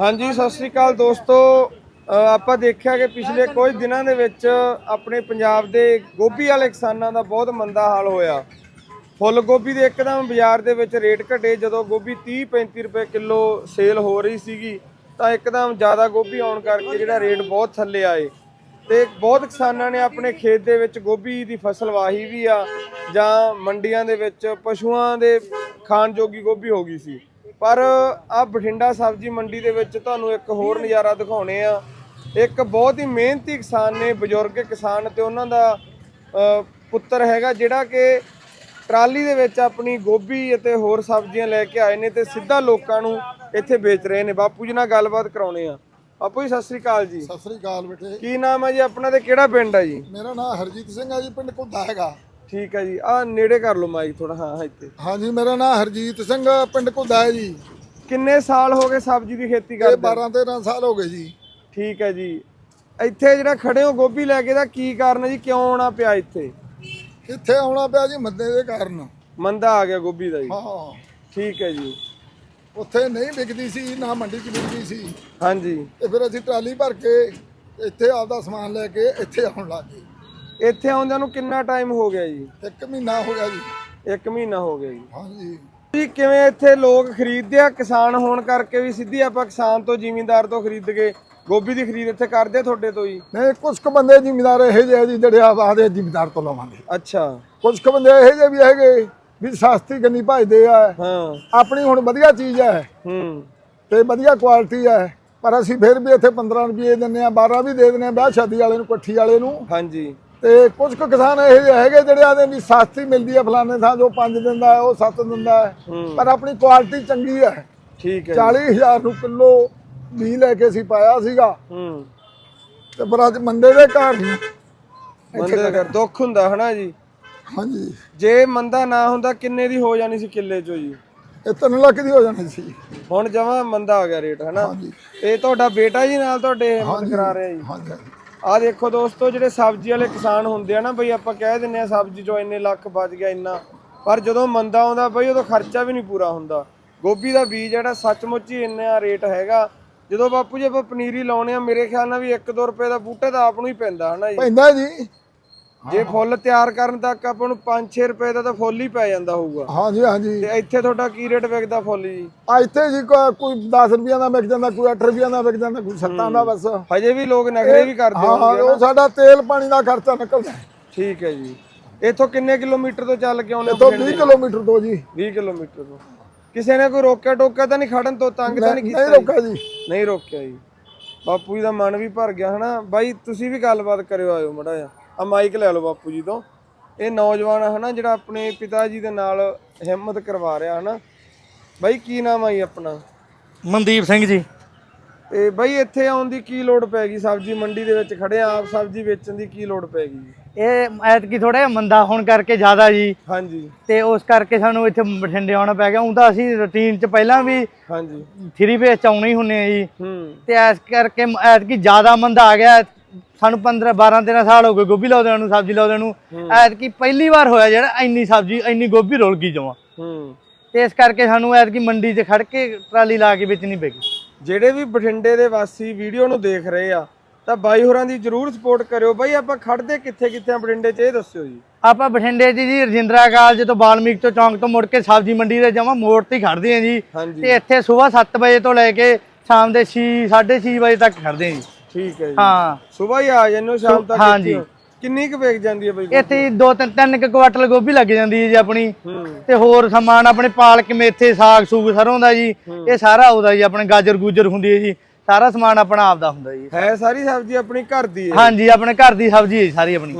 ਹਾਂਜੀ, ਸਤਿ ਸ੍ਰੀ ਅਕਾਲ ਦੋਸਤੋ। ਆਪਾਂ ਦੇਖਿਆ ਕਿ ਪਿਛਲੇ ਕੁਝ ਦਿਨਾਂ ਦੇ ਵਿੱਚ ਆਪਣੇ ਪੰਜਾਬ ਦੇ ਗੋਭੀ ਵਾਲੇ ਕਿਸਾਨਾਂ ਦਾ ਬਹੁਤ ਮੰਦਾ ਹਾਲ ਹੋਇਆ। ਫੁੱਲ ਗੋਭੀ ਦੇ ਇੱਕਦਮ ਬਾਜ਼ਾਰ ਦੇ ਵਿੱਚ ਰੇਟ ਘਟੇ। ਜਦੋਂ ਗੋਭੀ 30 35 ਰੁਪਏ ਕਿਲੋ ਸੇਲ ਹੋ ਰਹੀ ਸੀਗੀ, ਤਾਂ ਇੱਕਦਮ ਜ਼ਿਆਦਾ ਗੋਭੀ ਆਉਣ ਕਰਕੇ ਜਿਹੜਾ ਰੇਟ ਬਹੁਤ ਥੱਲੇ ਆਏ। ਤੇ ਬਹੁਤ ਕਿਸਾਨਾਂ ਨੇ ਆਪਣੇ ਖੇਤ ਦੇ ਵਿੱਚ ਗੋਭੀ ਦੀ ਫਸਲ ਵਾਹੀ ਵੀ ਆ, ਜਾਂ ਮੰਡੀਆਂ ਦੇ ਵਿੱਚ ਪਸ਼ੂਆਂ ਦੇ ਖਾਣ ਜੋਗੀ ਗੋਭੀ ਹੋ ਗਈ ਸੀ। ਪਰ ਆ ਬਠਿੰਡਾ ਸਬਜ਼ੀ ਮੰਡੀ ਦੇ ਵਿੱਚ ਤੁਹਾਨੂੰ ਇੱਕ ਹੋਰ ਨਜ਼ਾਰਾ ਦਿਖਾਉਣੇ ਆ। ਇੱਕ ਬਹੁਤ ਹੀ ਮਿਹਨਤੀ ਕਿਸਾਨ ਨੇ ਬਜ਼ੁਰਗ ਕਿਸਾਨ ਤੇ ਉਹਨਾਂ ਦਾ ਪੁੱਤਰ ਹੈਗਾ ਜਿਹੜਾ ਕਿ ਟਰਾਲੀ ਦੇ ਵਿੱਚ ਆਪਣੀ ਗੋਭੀ ਅਤੇ ਹੋਰ ਸਬਜ਼ੀਆਂ ਲੈ ਕੇ ਆਏ ਨੇ ਤੇ ਸਿੱਧਾ ਲੋਕਾਂ ਨੂੰ ਇੱਥੇ ਵੇਚ ਰਹੇ ਨੇ। ਬਾਪੂ ਜੀ ਨਾਲ ਗੱਲਬਾਤ ਕਰਾਉਣੇ ਆ। ਬਾਪੂ ਜੀ ਸਤਿ ਸ੍ਰੀ ਅਕਾਲ ਜੀ। ਸਤਿ ਸ੍ਰੀ ਅਕਾਲ ਬੇਟੇ। ਕੀ ਨਾਮ ਹੈ ਜੀ? ਆਪਣਾ ਤੇ ਕਿਹੜਾ ਪਿੰਡ ਹੈ ਜੀ? ਮੇਰਾ ਨਾਮ ਹਰਜੀਤ ਸਿੰਘ ਆ ਜੀ ਪਿੰਡ ਘੁੱਦਾ ਹੈਗਾ। ਠੀਕ ਹੈ ਜੀ। ਆ ਨੇੜੇ ਕਰ ਲਓ ਮਾਈਕ ਥੋੜਾ ਹਾਂ ਇੱਥੇ। ਹਾਂਜੀ ਮੇਰਾ ਨਾਮ ਹਰਜੀਤ ਸਿੰਘ ਪਿੰਡ ਘੁੱਦਾ ਹੈ ਜੀ। ਕਿੰਨੇ ਸਾਲ ਹੋ ਗਏ ਸਬਜ਼ੀ ਦੀ ਖੇਤੀ ਇਹ ਕਰਦੇ? 12 13 ਸਾਲ ਹੋ ਗਏ ਜੀ। ਠੀਕ ਹੈ ਜੀ। ਇੱਥੇ ਜਿਹੜਾ ਖੜੇ ਹੋ ਗੋਭੀ ਲੈ ਕੇ ਦਾ ਕੀ ਕਾਰਨ ਹੈ ਜੀ? ਕਿਉਂ ਆਉਣਾ ਪਿਆ ਇੱਥੇ? ਇੱਥੇ ਆਉਣਾ ਪਿਆ ਜੀ ਮੱਦੇ ਦੇ ਕਾਰਨ। ਮੰਦਾ ਆ ਗਿਆ ਗੋਭੀ ਦਾ ਜੀ। ਹਾਂ। ਠੀਕ ਹੈ ਜੀ। ਉੱਥੇ ਨਹੀਂ ਵਿਕਦੀ ਸੀ ਨਾ ਮੰਡੀ 'ਚ ਵਿਕਦੀ ਸੀ। ਹਾਂਜੀ। ਤੇ ਫਿਰ ਅਸੀਂ ਟਰਾਲੀ ਭਰ ਕੇ ਇੱਥੇ ਆਪਦਾ ਸਮਾਨ ਲੈ ਕੇ ਇੱਥੇ ਆਉਣ ਲੱਗ ਗਏ। ਇੱਥੇ ਆਉਂਦਿਆਂ ਨੂੰ ਕਿੰਨਾ ਟਾਈਮ ਹੋ ਗਿਆ ਜੀ? ਇੱਕ ਮਹੀਨਾ ਹੋ ਗਿਆ ਜੀ। ਇੱਕ ਮਹੀਨਾ ਹੋ ਗਿਆ ਜੀ। ਹਾਂਜੀ। ਜੀ ਕਿਵੇਂ ਇੱਥੇ ਲੋਕ ਖਰੀਦਦੇ ਆ? ਕਿਸਾਨ ਹੋਣ ਕਰਕੇ ਵੀ ਸਿੱਧੀ ਆਪਾਂ ਕਿਸਾਨ ਤੋਂ ਜ਼ਿਮੀਂਦਾਰ ਤੋਂ ਖਰੀਦ ਕੇ ਗੋਭੀ ਦੀ ਖਰੀਦ ਇੱਥੇ ਕਰਦੇ ਆ ਤੁਹਾਡੇ ਤੋਂ ਜੀ? ਨਹੀਂ ਕੁਝ ਕੁ ਬੰਦੇ ਜ਼ਿਮੀਦਾਰ ਇਹੋ ਜਿਹੇ ਆ ਜੀ ਜਿਹੜੇ ਆਵਾਦੇ ਜ਼ਿਮੀਦਾਰ ਤੋਂ ਲਵਾਂਗੇ। ਅੱਛਾ। ਕੁਝ ਕੁ ਬੰਦੇ ਇਹੋ ਜਿਹੇ ਵੀ ਹੈਗੇ ਵੀ ਸਸਤੀ ਗੰਨੀ ਭਜਦੇ ਆ। ਹਾਂ। ਆਪਣੀ ਹੁਣ ਵਧੀਆ ਚੀਜ਼ ਹੈ ਹੂੰ। ਤੇ ਵਧੀਆ ਕੁਆਲਿਟੀ ਹੈ ਪਰ ਅਸੀਂ ਫਿਰ ਵੀ ਇੱਥੇ 15 ਰੁਪਏ ਦਿੰਨੇ ਆ 12 ਵੀ ਦੇ ਦਿੰਨੇ ਆ ਵਿਆਹ ਸ਼ਾਦੀ ਵਾਲੇ ਨੂੰ ਇਕੱਠੀ ਵਾਲੇ ਨੂੰ। ਹਾਂਜੀ। ਤੇ ਕੁਝ ਕੁ ਕਿਸਾਨ ਇਹ ਜਿਹੇ ਹੈਗੇ ਜਿਹੜੇ ਆਦੇ ਵੀ ਸਸਤੀ ਮਿਲਦੀ ਹੈ ਫਲਾਣੇ ਥਾਂ ਜੋ 5 ਦਿੰਦਾ ਹੈ ਉਹ 7 ਦਿੰਦਾ ਹੈ। ਹੂੰ। ਪਰ ਆਪਣੀ ਕੁਆਲਿਟੀ ਚੰਗੀ ਹੈ। ਠੀਕ ਹੈ ਜੀ। 40000 ਨੂੰ ਕਿਲੋ ਵੀ ਲੈ ਕੇ ਅਸੀਂ ਪਾਇਆ ਸੀਗਾ। ਹੂੰ। ਤੇ ਪਰ ਅੱਜ ਮੰਦੇ ਦੇ ਘਰ ਨਹੀਂ ਮੰਦੇ ਦਾ ਘਰ ਦੁੱਖ ਹੁੰਦਾ ਹਨਾ ਜੀ? ਹਾਂਜੀ। ਜੇ ਮੰਦਾ ਨਾ ਹੁੰਦਾ ਕਿੰਨੇ ਦੀ ਹੋ ਜਾਣੀ ਸੀ ਕਿੱਲੇ ਚੋਂ ਜੀ? ਇਹ 3 ਲੱਖ ਦੀ ਹੋ ਜਾਣੀ ਸੀ। ਹੁਣ ਜਮਾ ਮੰਦਾ ਆ ਗਿਆ ਰੇਟ ਹਨਾ? ਹਾਂਜੀ। ਇਹ ਤੁਹਾਡਾ ਬੇਟਾ ਜੀ ਨਾਲ ਤੁਹਾਡੇ ਹਿੰਮਤ ਕਰਾ ਰਿਹਾ ਜੀ? ਹਾਂਜੀ ਹਾਂਜੀ। ਆ ਦੇਖੋ ਦੋਸਤੋ, ਜਿਹੜੇ ਸਬਜ਼ੀ ਵਾਲੇ ਕਿਸਾਨ ਹੁੰਦੇ ਆ ਨਾ ਬਈ, ਆਪਾਂ ਕਹਿ ਦਿੰਨੇ ਆ ਸਬਜ਼ੀ ਚੋਂ ਇੰਨੇ ਲੱਖ ਬਚ ਗਿਆ ਇੰਨਾ। ਪਰ ਜਦੋਂ ਮੰਦਾ ਆਉਂਦਾ ਬਈ, ਉਦੋਂ ਖਰਚਾ ਵੀ ਨਹੀਂ ਪੂਰਾ ਹੁੰਦਾ। ਗੋਭੀ ਦਾ ਬੀਜ ਜਿਹੜਾ, ਸੱਚਮੁੱਚ ਹੀ ਇੰਨਾ ਰੇਟ ਹੈਗਾ। ਜਦੋਂ ਬਾਪੂ ਜੀ ਆਪਾਂ ਪਨੀਰੀ ਲਾਉਣੇ ਆ, ਮੇਰੇ ਖਿਆਲ ਨਾਲ ਵੀ 1-2 ਰੁਪਏ ਦਾ ਬੂਟਾ ਤਾਂ ਆਪ ਨੂੰ ਹੀ ਪੈਂਦਾ, ਹਨਾ ਜੀ? ਪੈਂਦਾ ਜੀ। ਜੇ ਫੁੱਲ ਤਿਆਰ ਕਰਨ ਤੱਕ ਆਪਾਂ ਨੂੰ 5-6 ਰੁਪਏ ਦਾ ਤਾਂ ਫੁੱਲ ਹੀ ਪੈ ਜਾਂਦਾ ਹੋਊਗਾ। ਹਾਂਜੀ ਹਾਂਜੀ। ਤੇ ਇੱਥੇ ਤੁਹਾਡਾ ਕੀ ਰੇਟ ਵਿਕਦਾ ਫੁੱਲ ਜੀ? ਆ ਇੱਥੇ ਜੀ ਕੋ- ਕੋਈ 10 ਰੁਪਈਆ ਦਾ ਵਿਕ ਜਾਂਦਾ ਕੋਈ 8 ਰੁਪਈਆ ਦਾ ਵਿਕ ਜਾਂਦਾ ਕੋਈ 7 ਦਾ ਬਸ। ਹਜੇ ਵੀ ਲੋਕ ਨਖਰੇ ਵੀ ਕਰਦੇ ਹਾਂ ਹੋਣਗੇ ਉਹ ਸਾਡਾ ਤੇਲ ਪਾਣੀ ਦਾ ਖਰਚਾ ਨਿਕਲਦਾ। ਠੀਕ ਹੈ ਜੀ। ਇੱਥੋਂ ਕਿੰਨੇ ਕਿਲੋਮੀਟਰ ਤੋਂ ਚੱਲ ਕੇ ਆਉਣੇ ਤੋਂ 20 ਕਿਲੋਮੀਟਰ ਤੋਂ ਜੀ। 20 ਕਿਲੋਮੀਟਰ ਤੋਂ। ਕਿਸੇ ਨੇ ਕੋਈ ਰੋਕਿਆ ਟੋਕਿਆ ਤਾਂ ਨਹੀਂ ਖੜਨ ਤੋਂ ਤੰਗ ਤਾਂ ਨਹੀਂ ਕੀਤਾ ਨਹੀਂ ਰੋਕਾ ਜੀ। ਨਹੀਂ ਰੋਕਿਆ ਜੀ। ਬਾਪੂ ਜੀ ਦਾ ਮਨ ਵੀ ਭਰ ਗਿਆ ਹਨਾ? ਬਾਈ ਤੁਸੀਂ ਵੀ ਗੱਲਬਾਤ ਕਰਿਓ ਆਇਓ ਮੜਾ ਜਾ ਆ ਮਾਈਕ ਲੈ ਲਓ ਬਾਪੂ ਜੀ ਤੋਂ। ਇਹ ਨੌਜਵਾਨ ਹਨਾ ਜਿਹੜਾ ਆਪਣੇ ਪਿਤਾ ਜੀ ਦੇ ਨਾਲ ਹਿੰਮਤ ਕਰਵਾ ਰਿਹਾ ਹਨਾ। ਬਾਈ ਕੀ ਨਾਮ ਆ ਜੀ ਆਪਣਾ? ਮਨਦੀਪ ਸਿੰਘ ਜੀ। ਤੇ ਬਾਈ ਇੱਥੇ ਆਉਣ ਦੀ ਕੀ ਲੋੜ ਪੈ ਗਈ? ਸਬਜ਼ੀ ਮੰਡੀ ਦੇ ਵਿੱਚ ਖੜੇ ਆ ਆਪ ਸਬਜ਼ੀ ਵੇਚਣ ਦੀ ਕੀ ਲੋੜ ਪੈ ਗਈ? ਇਹ ਐਤਕੀ ਥੋੜਾ ਜਿਹਾ ਮੰਦਾ ਹੋਣ ਕਰਕੇ ਜ਼ਿਆਦਾ ਜੀ। ਹਾਂਜੀ। ਤੇ ਉਸ ਕਰਕੇ ਸਾਨੂੰ ਇੱਥੇ ਬਠਿੰਡੇ ਆਉਣਾ ਪੈ ਗਿਆ। ਉਹ ਅਸੀਂ ਰੁਟੀਨ 'ਚ ਪਹਿਲਾਂ ਵੀ ਹਾਂਜੀ। ਥਰੀ ਬੇਸ 'ਚ ਆਉਣੇ ਹੀ ਹੁੰਨੇ ਆ ਜੀ। ਹੂੰ। ਤੇ ਇਸ ਕਰਕੇ ਐਤਕੀ ਜ਼ਿਆਦਾ ਮੰਦਾ ਆ ਗਿਆ। ਸਾਨੂੰ 15 12 13 ਸਾਲ ਹੋ ਗਏ ਗੋਭੀ ਲਾਉਂਦਿਆਂ ਨੂੰ ਸਬਜ਼ੀ ਲਾਉਂਦਿਆਂ ਨੂੰ। ਐਤਕੀ ਪਹਿਲੀ ਵਾਰ ਹੋਇਆ ਜਿਹੜਾ ਇੰਨੀ ਸਬਜ਼ੀ ਇੰਨੀ ਗੋਭੀ ਰੁਲ ਗਈ ਜਮਾਂ। ਹੂੰ। ਤੇ ਇਸ ਕਰਕੇ ਸਾਨੂੰ ਐਤਕੀ ਮੰਡੀ 'ਚ ਖੜ ਕੇ ਟਰਾਲੀ ਲਾ ਕੇ ਵੇਚਣੀ ਪੈ ਗਈ। ਜਿਹੜੇ ਵੀ ਬਠਿੰਡੇ ਦੇ ਵਾਸੀ ਵੀਡੀਓ ਨੂੰ ਦੇਖ ਰਹੇ ਆ ਤਾਂ ਬਾਈ ਹੋਰਾਂ ਦੀ ਜਰੂਰ ਸਪੋਰਟ ਕਰਿਓ। ਬਾਈ ਆਪਾਂ ਖੜਦੇ ਕਿੱਥੇ ਕਿੱਥੇ ਆ ਬਠਿੰਡੇ 'ਚ? ਇਹ ਦੱਸਿਓ ਜੀ। ਆਪਾਂ ਬਠਿੰਡੇ 'ਚ ਜੀ ਰਜਿੰਦਰਾ ਕਾਲਜ ਤੋਂ ਬਾਲਮੀਕ ਤੋਂ ਚੌਂਕ ਤੋਂ ਮੁੜ ਕੇ ਸਬਜ਼ੀ ਮੰਡੀ ਦੇ ਜਮਾਂ ਮੋੜ ਤੇ ਖੜਦੇ ਆ ਜੀ। ਤੇ ਇੱਥੇ ਸਵੇਰ 7 ਵਜੇ ਤੋਂ ਲੈ ਕੇ ਸ਼ਾਮ ਦੇ 6 6:30 ਵਜੇ ਤੱਕ ਖੜਦੇ ਆ ਜੀ। ਠੀਕ ਹੈ ਜੀ। ਹਾਂ। ਸਵੇਰ ਹੀ ਆ ਜਾਂਦੇ ਹੋ ਸ਼ਾਮ ਤੱਕ ਹੋ। ਕਿੰਨੀ ਕੁ ਵੇਚ ਜਾਂਦੀ ਹੈ ਬਾਈ ਇੱਥੇ ਦੋ ਤਿੰਨ ਤਿੰਨ ਕੁ ਕੁਆਟਲ ਗੋਭੀ ਲੱਗ ਜਾਂਦੀ ਹੈ ਜੀ ਆਪਣੀ। ਤੇ ਹੋਰ ਸਮਾਨ ਆਪਣੇ ਪਾਲਕ ਮੇਥੇ ਸਾਗ ਸੂਗ ਸਰੋਂ ਦਾ ਜੀ। ਇਹ ਸਾਰਾ ਆਉਂਦਾ ਜੀ ਆਪਣੇ ਗਾਜਰ ਗੂਜਰ ਹੁੰਦੀ ਹੈ ਜੀ। ਸਾਰਾ ਸਮਾਨ ਆਪਣਾ ਆਪਦਾ ਹੁੰਦਾ ਜੀ। ਹੈ ਸਾਰੀ ਸਬਜ਼ੀ ਆਪਣੀ ਘਰ ਦੀ ਹੈ? ਹਾਂਜੀ ਆਪਣੇ ਘਰ ਦੀ ਸਬਜ਼ੀ ਹੈ ਜੀ ਸਾਰੀ ਆਪਣੀ।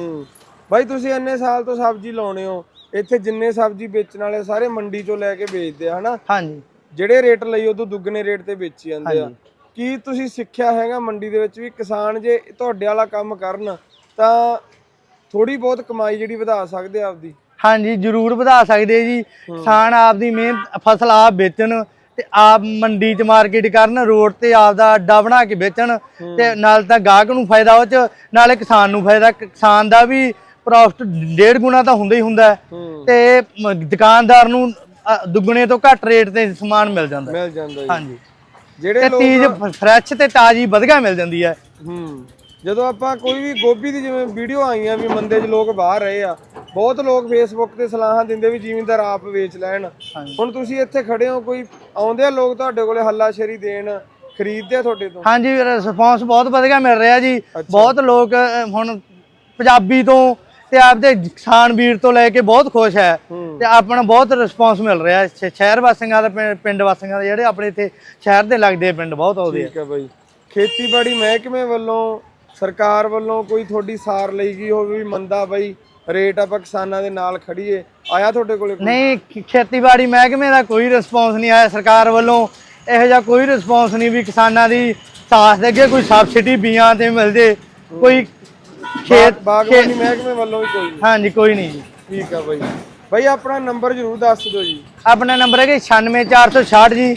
ਬਾਈ ਤੁਸੀਂ ਇੰਨੇ ਸਾਲ ਤੋਂ ਸਬਜ਼ੀ ਲਾਉਣੇ ਹੋ ਇੱਥੇ ਜਿੰਨੇ ਸਬਜ਼ੀ ਵੇਚਣ ਵਾਲੇ ਸਾਰੇ ਮੰਡੀ 'ਚੋਂ ਲੈ ਕੇ ਵੇਚਦੇ ਆ ਹਨਾ? ਹਾਂਜੀ। ਜਿਹੜੇ ਰੇਟ ਲਈ ਉਦੋਂ ਦੁੱਗਣੇ ਰੇਟ ਤੇ ਵੇਚੀ ਜਾਂਦੇ ਆ। ਕੀ ਤੁਸੀਂ ਸਿੱਖਿਆ ਹੈਗਾ ਮੰਡੀ ਦੇ ਵਿੱਚ ਵੀ ਕਿਸਾਨ ਜੇ ਤੁਹਾਡੇ ਵਾਲਾ ਕੰਮ ਕਰਨ ਤਾਂ ਥੋੜੀ ਬਹੁਤ ਕਮਾਈ ਜਿਹੜੀ ਵਧਾ ਸਕਦੇ ਆ ਆਪਦੀ? ਹਾਂਜੀ ਜ਼ਰੂਰ ਵਧਾ ਸਕਦੇ ਜੀ। ਕਿਸਾਨ ਆਪਦੀ ਮਿਹਨਤ ਫਸਲ ਆਪ ਵੇਚਣ ਤੇ ਆਪ ਮੰਡੀ 'ਚ ਮਾਰਕੀਟ ਕਰਨ ਰੋਡ ਤੇ ਆਪਦਾ ਅੱਡਾ ਬਣਾ ਕੇ ਵੇਚਣ ਤੇ ਨਾਲ ਤਾਂ ਗਾਹਕ ਨੂੰ ਫਾਇਦਾ ਉਹ 'ਚ ਨਾਲੇ ਕਿਸਾਨ ਨੂੰ ਫਾਇਦਾ। ਕਿਸਾਨ ਦਾ ਵੀ ਪ੍ਰੋਫਿਟ ਡੇਢ ਗੁਣਾ ਤਾਂ ਹੁੰਦਾ ਹੀ ਹੁੰਦਾ ਤੇ ਦੁਕਾਨਦਾਰ ਨੂੰ ਦੁੱਗਣੇ ਤੋਂ ਘੱਟ ਰੇਟ ਤੇ ਸਮਾਨ ਮਿਲ ਜਾਂਦਾ। ਮਿਲ ਜਾਂਦਾ ਹਾਂਜੀ। ਜਿਹੜੇ ਤੇ ਲੋਕ ਚੀਜ਼ ਫਰੈਸ਼ ਤੇ ਤਾਜ਼ੀ ਵਧੀਆ ਮਿਲ ਜਾਂਦੀ ਹੈ। ਹੂੰ। ਜਦੋਂ ਆਪਾਂ ਕੋਈ ਵੀ ਗੋਭੀ ਦੀ ਜਿਵੇਂ ਵੀਡੀਓ ਆਈਆਂ ਵੀ ਮੰਦੇ 'ਚ ਲੋਕ ਬਾਹਰ ਰਹੇ ਆ ਬਹੁਤ ਲੋਕ ਫੇਸਬੁੱਕ ਤੇ ਸਲਾਹਾਂ ਦਿੰਦੇ ਵੀ ਜ਼ਿਮੀਂਦਾਰ ਆਪ ਵੇਚ ਲੈਣ। ਹੁਣ ਤੁਸੀਂ ਇੱਥੇ ਖੜੇ ਹੋ ਕੋਈ ਆਉਂਦੇ ਆ ਲੋਕ ਤੁਹਾਡੇ ਕੋਲੇ ਹੱਲਾਸ਼ੇਰੀ ਦੇਣ ਖਰੀਦਦੇ ਆ ਤੁਹਾਡੇ ਤੋਂ? ਹਾਂਜੀ ਰਿਸਪੌਂਸ ਬਹੁਤ ਵਧੀਆ ਮਿਲ ਰਿਹਾ ਜੀ। ਬਹੁਤ ਲੋਕ ਅਹ, ਹੁਣ ਪੰਜਾਬੀ ਤੋਂ ਤੇ ਆਪਦੇ ਕਿਸਾਨ ਵੀਰ ਤੋਂ ਲੈ ਕੇ ਬਹੁਤ ਖੁਸ਼ ਹੈ। ਹੂੰ। ਤੇ ਆਪਣਾ ਬਹੁਤ ਰਿਸਪੌਂਸ ਮਿਲ ਰਿਹਾ ਸ਼ਹਿਰ ਵਾਸੀਆਂ ਦਾ ਪਿੰਡ ਵਾਸੀਆਂ ਦਾ ਜਿਹੜੇ ਆਪਣੇ ਇੱਥੇ ਸ਼ਹਿਰ ਦੇ ਲੱਗਦੇ ਆ ਪਿੰਡ ਬਹੁਤ ਆਉਂਦੇ ਆ। ਠੀਕ ਹੈ ਬਾਈ। ਖੇਤੀਬਾੜੀ ਮਹਿਕਮੇ ਵੱਲੋਂ ਸਰਕਾਰ ਵੱਲੋਂ ਕੋਈ ਤੁਹਾਡੀ ਸਾਰ ਲਈ ਗਈ ਹੋਵੇ ਵੀ ਮੰਦਾ ਬਾਈ ਰੇਟ ਆਪਾਂ ਕਿਸਾਨਾਂ ਦੇ ਨਾਲ ਖੜੀਏ ਆਇਆ ਤੁਹਾਡੇ ਕੋਲੇ? ਨਹੀਂ ਖੇਤੀਬਾੜੀ ਮਹਿਕਮੇ ਦਾ ਕੋਈ ਰਿਸਪੌਂਸ ਨਹੀਂ ਆਇਆ। ਸਰਕਾਰ ਵੱਲੋਂ ਇਹੋ ਜਿਹਾ ਕੋਈ ਰਿਸਪੌਂਸ ਨਹੀਂ ਵੀ ਕਿਸਾਨਾਂ ਦੀ ਸਾਥ ਦੇ ਅੱਗੇ ਕੋਈ ਸਬਸਿਡੀ ਬੀਆਂ ਤੇ ਮਿਲ ਜੇ ਕੋਈ ਖੇਤ ਬਾਗਬਾਨੀ ਮਹਿਕਮੇ ਵੱਲੋਂ ਵੀ ਕੋਈ ਨਹੀਂ? ਹਾਂਜੀ ਕੋਈ ਨਹੀਂ ਜੀ। ਠੀਕ ਹੈ ਬਾਈ। ਬਾਈ ਆਪਣਾ ਨੰਬਰ ਜ਼ਰੂਰ ਦੱਸ ਦਿਓ ਜੀ। ਆਪਣਾ ਨੰਬਰ ਹੈ 96466 ਜੀ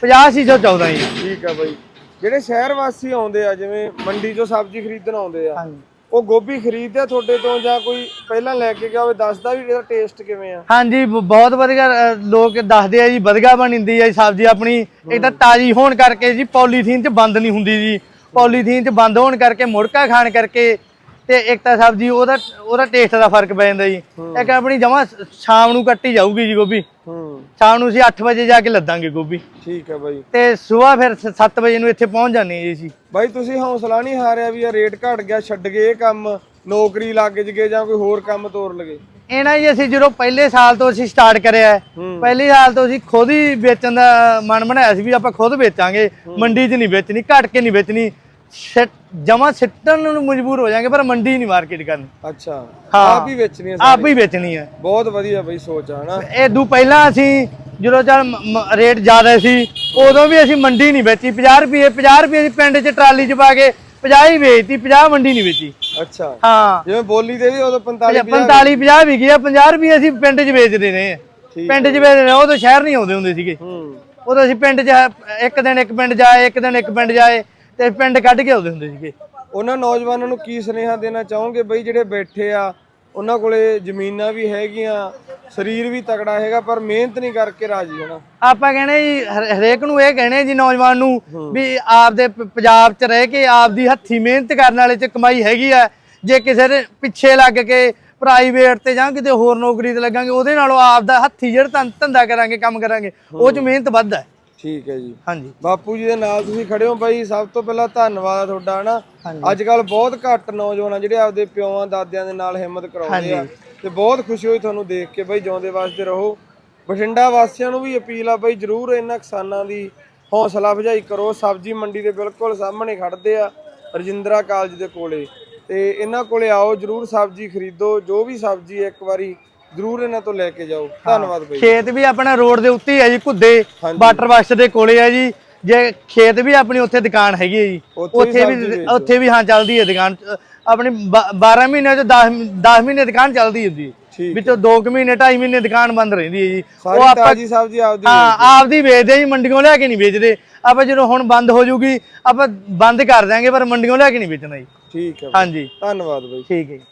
80614 ਜੀ। ਠੀਕ ਹੈ ਬਾਈ। ਜਿਹੜੇ ਸ਼ਹਿਰ ਵਾਸੀ ਆਉਂਦੇ ਆ ਜਿਵੇਂ ਮੰਡੀ 'ਚੋਂ ਸਬਜ਼ੀ ਖਰੀਦਣ ਆਉਂਦੇ ਆ ਹਾਂਜੀ। ਉਹ ਗੋਭੀ ਖਰੀਦਦੇ ਆ ਤੁਹਾਡੇ ਤੋਂ ਜਾਂ ਕੋਈ ਪਹਿਲਾਂ ਲੈ ਕੇ ਗਿਆ ਹੋਵੇ ਦੱਸਦਾ ਵੀ ਇਹਦਾ ਟੇਸਟ ਕਿਵੇਂ ਆ? ਹਾਂਜੀ ਬ- ਬਹੁਤ ਵਧੀਆ ਅ, ਲੋਕ ਦੱਸਦੇ ਆ ਜੀ ਵਧੀਆ ਬਣਦੀ ਆ ਜੀ ਸਬਜ਼ੀ ਆਪਣੀ। ਇਹ ਤਾਂ ਤਾਜ਼ੀ ਹੋਣ ਕਰਕੇ ਜੀ ਪੋਲੀਥੀਨ 'ਚ ਬੰਦ ਨਹੀਂ ਹੁੰਦੀ ਜੀ। ਪੋਲੀਥੀਨ 'ਚ ਬੰਦ ਹੋਣ ਕਰਕੇ ਮੁੜਕਾ ਖਾਣ ਕਰਕੇ ਤੇ ਇੱਕ ਤਾਂ ਸਬਜ਼ੀ ਉਹਦਾ ਉਹਦਾ ਟੇਸਟ ਦਾ ਫ਼ਰਕ ਪੈ ਜਾਂਦਾ ਜੀ। ਇੱਕ ਆਪਣੀ ਜਮਾ ਸ਼ਾਮ ਨੂੰ ਕੱਟੀ ਜਾਊਗੀ ਜੀ ਗੋਭੀ। ਹੂੰ। ਸ਼ਾਮ ਨੂੰ ਅਸੀਂ 8 ਵਜੇ ਜਾ ਕੇ ਲੱਦਾਂਗੇ ਗੋਭੀ। ਠੀਕ ਹੈ ਬਾਈ। ਤੇ ਸਵੇਰ ਫਿਰ 7 ਵਜੇ ਨੂੰ ਇੱਥੇ ਪਹੁੰਚ ਜਾਂਦੇ ਜੀ ਅਸੀਂ। ਬਾਈ ਤੁਸੀਂ ਹੌਸਲਾ ਨਹੀਂ ਹਾਰਿਆ ਵੀ ਇਹ ਰੇਟ ਘਟ ਗਿਆ ਛੱਡ ਗਏ ਇਹ ਕੰਮ ਨੌਕਰੀ ਲੱਗ ਜਗੇ ਜਾਂ ਕੋਈ ਹੋਰ ਕੰਮ ਤੋਰ ਲਗੇ? ਇਹ ਨਾ ਜੀ ਅਸੀਂ ਜਦੋਂ ਪਹਿਲੇ ਸਾਲ ਤੋਂ ਅਸੀਂ ਸਟਾਰਟ ਕਰਿਆ। ਪਹਿਲੇ ਸਾਲ ਤੋਂ ਅਸੀਂ ਖੁਦ ਹੀ ਵੇਚਣ ਦਾ ਮਨ ਬਣਾਇਆ ਸੀ ਵੀ ਆਪਾਂ ਖੁਦ ਵੇਚਾਂਗੇ ਮੰਡੀ 'ਚ ਨਹੀਂ ਵੇਚਣੀ ਘਟ ਕੇ ਨਹੀਂ ਵੇਚਣੀ। ਜਮਾ ਸਿੱਟਣ ਨੂੰ ਮਜਬੂਰ ਹੋ ਜਾਾਂਗੇ ਪਰ ਮੰਡੀ ਨਹੀਂ ਮਾਰਕੀਟ ਕਰਨੀ। ਅੱਛਾ। ਹਾਂ। ਆਪ ਹੀ ਵੇਚਣੀ ਆ ਆਪ ਹੀ ਵੇਚਣੀ ਹੈ। ਬਹੁਤ ਵਧੀਆ ਬਾਈ ਸੋਚ ਆ ਹਨਾ? ਇਹ ਦੂ ਪਹਿਲਾਂ ਅਸੀਂ ਜਦੋਂ ਚੱਲ ਰੇਟ ਜ਼ਿਆਦਾ ਸੀ ਉਦੋਂ ਵੀ ਅਸੀਂ ਮੰਡੀ ਨਹੀਂ ਵੇਚੀ। 50 ਰੁਪਏ 50 ਰੁਪਏ ਅਸੀਂ ਪਿੰਡ 'ਚ ਟਰਾਲੀ 'ਚ ਪਾ ਕੇ 50 ਹੀ ਵੇਚਤੀ 50 ਮੰਡੀ ਨਹੀਂ ਵੇਚੀ। ਅੱਛਾ। ਹਾਂ। ਜਿਵੇਂ ਬੋਲੀ ਦੇ ਵੀ ਉਦੋਂ 45 45 50 ਵੀ। ਗਿਆ 50 ਰੁਪਏ ਅਸੀਂ ਪਿੰਡ 'ਚ ਵੇਚਦੇ ਨੇ ਪਿੰਡ 'ਚ ਵੇਚਦੇ ਨੇ ਉਦੋਂ ਸ਼ਹਿਰ ਨਹੀਂ ਆਉਂਦੇ ਹੁੰਦੇ ਸੀਗੇ। ਹੂੰ। ਉਦੋਂ ਅਸੀਂ ਪਿੰਡ 'ਚ ਇੱਕ ਦਿਨ ਇੱਕ ਪਿੰਡ ਜਾਏ ਇੱਕ ਦਿਨ ਇੱਕ ਪਿੰਡ ਜਾਏ। ਤੇ ਪਿੰਡ ਕੱਢ ਕੇ ਆਉਂਦੇ ਹੁੰਦੇ ਸੀਗੇ। ਉਹਨਾਂ ਨੌਜਵਾਨਾਂ ਨੂੰ ਕੀ ਸੁਨੇਹਾ ਦੇਣਾ ਚਾਹੋਗੇ ਬਈ ਜਿਹੜੇ ਬੈਠੇ ਆ ਉਹਨਾਂ ਕੋਲੇ ਜ਼ਮੀਨਾਂ ਵੀ ਹੈਗੀਆਂ ਸਰੀਰ ਵੀ ਤਕੜਾ ਹੈਗਾ ਪਰ ਮਿਹਨਤ ਨਹੀਂ ਕਰਕੇ ਰਾਜੀ ਹਨਾ ਆਪਾਂ ਕਹਿੰਦੇ ਜੀ ਹਰ- ਹਰੇਕ ਨੂੰ ਇਹ ਕਹਿੰਦੇ ਜੀ ਨੌਜਵਾਨ ਨੂੰ ਵੀ ਆਪਦੇ ਪ- ਪੰਜਾਬ 'ਚ ਰਹਿ ਕੇ ਆਪਦੀ ਹੱਥੀ ਮਿਹਨਤ ਕਰਨ ਵਾਲੇ 'ਚ ਕਮਾਈ ਹੈਗੀ ਆ। ਜੇ ਕਿਸੇ ਦੇ ਪਿੱਛੇ ਲੱਗ ਕੇ ਪ੍ਰਾਈਵੇਟ ਤੇ ਜਾਂ ਕਿਤੇ ਹੋਰ ਨੌਕਰੀ ਤੇ ਲੱਗਾਂਗੇ ਉਹਦੇ ਨਾਲੋਂ ਆਪਦਾ ਹੱਥੀ ਜਿਹੜਾ ਧੰ- ਧੰਦਾ ਕਰਾਂਗੇ ਕੰਮ ਕਰਾਂਗੇ ਉਹ 'ਚ ਮਿਹਨਤ ਵੱਧ ਹੈ ਠੀਕ ਹੈ ਜੀ। ਹਾਂਜੀ। ਬਾਪੂ ਜੀ ਦੇ ਨਾਲ ਤੁਸੀਂ ਖੜੇ ਹੋ ਬਾਈ ਸਭ ਤੋਂ ਪਹਿਲਾਂ ਧੰਨਵਾਦ ਤੁਹਾਡਾ ਹਨਾ। ਅੱਜ ਕੱਲ ਬਹੁਤ ਘੱਟ ਨੌਜਵਾਨ ਆ ਜਿਹੜੇ ਆਪਦੇ ਪਿਓਾਂ ਦਾਦਿਆਂ ਦੇ ਨਾਲ ਹਿੰਮਤ ਕਰਾਉਂਦੇ ਆ। ਤੇ ਬਹੁਤ ਖੁਸ਼ੀ ਹੋਈ ਤੁਹਾਨੂੰ ਦੇਖ ਕੇ ਬਾਈ ਜਿਉਂਦੇ ਵਾਸਤੇ ਰਹੋ। ਬਠਿੰਡਾ ਵਾਸੀਆਂ ਨੂੰ ਵੀ ਅਪੀਲ ਆ ਬਾਈ ਜਰੂਰ ਇਹਨਾਂ ਕਿਸਾਨਾਂ ਦੀ ਹੌਸਲਾ ਅਫਜ਼ਾਈ ਕਰੋ। ਸਬਜ਼ੀ ਮੰਡੀ ਦੇ ਬਿਲਕੁਲ ਸਾਹਮਣੇ ਖੜਦੇ ਆ ਰਜਿੰਦਰਾ ਕਾਲਜ ਦੇ ਕੋਲੇ। ਤੇ ਇਹਨਾਂ ਕੋਲੇ ਆਓ ਜਰੂਰ ਸਬਜ਼ੀ ਖਰੀਦੋ। ਜੋ ਵੀ ਸਬਜ਼ੀ ਇੱਕ ਵਾਰੀ ਜਰੂਰ ਇਹਨਾਂ ਤੋਂ ਲੈ ਕੇ ਜਾਓ। ਧੰਨਵਾਦ ਬਾਈ ਖੇਤ ਵੀ ਆਪਣਾ ਰੋਡ ਦੇ ਉੱਤੇ ਹੀ ਹੈ ਜੀ ਘੁੱਦੇ। ਵਾਟਰ ਬਾਕਸ ਦੇ ਕੋਲੇ ਹੈ ਜੀ। ਜੇ ਖੇਤ ਵੀ ਆਪਣੀ ਉੱਥੇ ਦੁਕਾਨ ਹੈਗੀ ਹੈ ਜੀ ਉੱਥੇ ਵੀ ਉੱਥੇ ਵੀ ਹਾਂ ਚੱਲਦੀ ਹੈ ਦੁਕਾਨ। ਆਪਣੀ 12 ਮਹੀਨੇ ਚ 10 10 ਮਹੀਨੇ ਦੁਕਾਨ ਚੱਲਦੀ ਹੁੰਦੀ ਹੈ। ਵਿੱਚੋਂ 2 ਮਹੀਨੇ 2.5 ਮਹੀਨੇ ਦੁਕਾਨ ਬੰਦ ਰਹਿੰਦੀ ਹੈ ਜੀ। ਸਾਰੀ ਤਾਜ਼ੀ ਸਬਜ਼ੀ ਆਪਦੀ ਹਾਂ ਆਪਦੀ ਵੇਚਦੇ ਜੀ ਮੰਡੀਆਂ ਲਿਆ ਕੇ ਨਹੀਂ ਵੇਚਦੇ। ਆਪਾਂ ਜਦੋਂ ਹੁਣ ਬੰਦ ਹੋ ਜੂਗੀ ਆਪਾਂ ਬੰਦ ਕਰ ਦਿਆਂਗੇ ਪਰ ਮੰਡੀਆਂ ਲਿਆ ਕੇ ਨਹੀਂ ਵੇਚਣਾ ਜੀ। ਠੀਕ ਹੈ। ਹਾਂਜੀ। ਧੰਨਵਾਦ ਬਾਈ। ਠੀਕ ਹੈ ਜੀ।